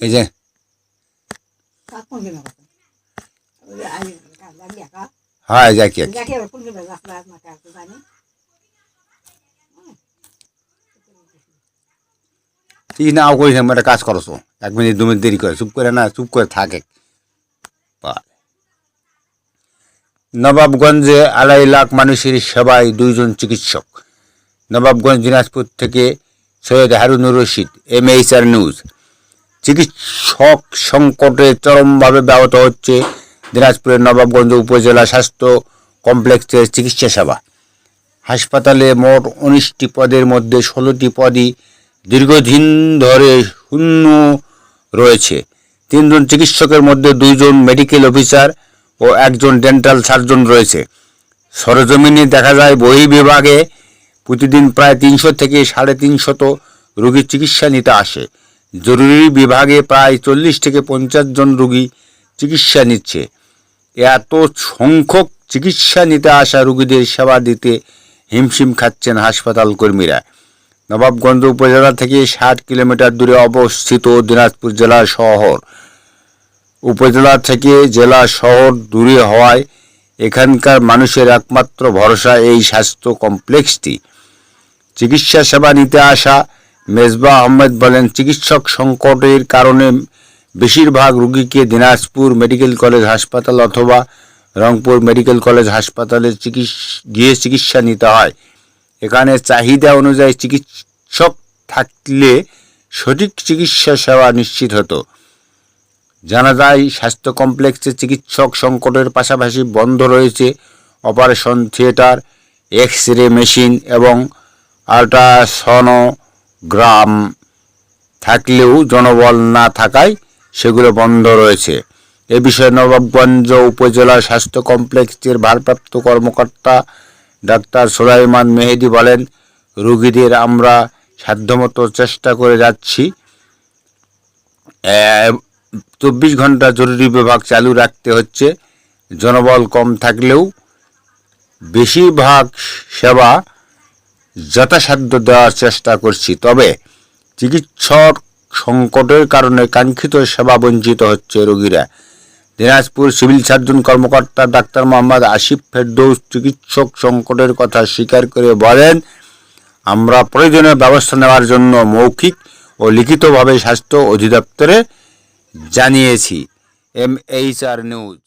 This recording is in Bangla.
এই যে। হ্যাঁ যাকে ঠিক না করিস না একটা কাজ করছ এক মিনিট, দু মিনিট দেরি করে, চুপ করে না, চুপ করে থাকে নবাবগঞ্জে আড়াই লাখ মানুষের সেবায় দুইজন চিকিৎসক। নবাবগঞ্জ দিনাজপুর থেকে Syed Harunur Rashid M H R news. চিকিৎসক সংকটে চরমভাবে ব্যাহত হচ্ছে দিনাজপুরের নবাবগঞ্জ উপজেলা স্বাস্থ্য কমপ্লেক্সের চিকিৎসা সেবা। হাসপাতালে মোট উনিশটি পদের মধ্যে ষোলোটি পদই দীর্ঘদিন ধরে শূন্য রয়েছে। তিনজন চিকিৎসকের মধ্যে দুইজন মেডিকেল অফিসার ও একজন ডেন্টাল সার্জন রয়েছে। সরজমিনে দেখা যায় বহি বিভাগে প্রতিদিন প্রায় তিনশো থেকে সাড়ে তিনশত রোগীর চিকিৎসা নিতে আসে। জরুরি বিভাগে প্রায় চল্লিশ থেকে পঞ্চাশ জন রোগী চিকিৎসা নিচ্ছে। এত সংখ্যক চিকিৎসা নিতে আসা রুগীদের সেবা দিতে হিমশিম খাচ্ছেন হাসপাতাল কর্মীরা। নবাবগঞ্জ উপজেলা থেকে ষাট কিলোমিটার দূরে অবস্থিত দিনাজপুর জেলা শহর। উপজেলা থেকে জেলা শহর দূরে হওয়ায় এখানকার মানুষের একমাত্র ভরসা এই স্বাস্থ্য কমপ্লেক্সটি। চিকিৎসা সেবা নিতে আসা মেজবা আহমেদ বলেন, চিকিৎসক সংকটের কারণে বেশিরভাগ রুগীকে দিনাজপুর মেডিকেল কলেজ হাসপাতাল অথবা রংপুর মেডিকেল কলেজ হাসপাতালে চিকিৎস, গিয়ে চিকিৎসা নিতে হয়। এখানে চাহিদা অনুযায়ী চিকিৎসক থাকলে সঠিক চিকিৎসা সেবা নিশ্চিত হতো। জানা যায়, স্বাস্থ্য কমপ্লেক্সে চিকিৎসক সংকটের পাশাপাশি বন্ধ রয়েছে operation theatre X ray machine এবং আল্ট্রাসনোগ্রাম থাকলেও জনবল না থাকায় সেগুলো বন্ধ রয়েছে। এ বিষয়ে নবাবগঞ্জ উপজেলা স্বাস্থ্য কমপ্লেক্সের ভারপ্রাপ্ত কর্মকর্তা ডাক্তার সুলাইমান মেহেদি বলেন, রোগীদের আমরা সাধ্যমতো চেষ্টা করে যাচ্ছি। চব্বিশ ঘণ্টা জরুরি বিভাগ চালু রাখতে হচ্ছে। জনবল কম থাকলেও বেশিরভাগ সেবা যথাসাধ্য দেওয়ার চেষ্টা করছি। তবে চিকিৎসক সংকটের কারণে কাঙ্ক্ষিত সেবা বঞ্চিত হচ্ছে রোগীরা। দিনাজপুর সিভিল সার্জন কর্মকর্তা ডাক্তার মোহাম্মদ আসিফ ফেরদৌস চিকিৎসক সংকটের কথা স্বীকার করে বলেন, আমরা প্রয়োজনীয় ব্যবস্থা নেওয়ার জন্য মৌখিক ও লিখিতভাবে স্বাস্থ্য অধিদপ্তরে জানিয়েছি। M H R news.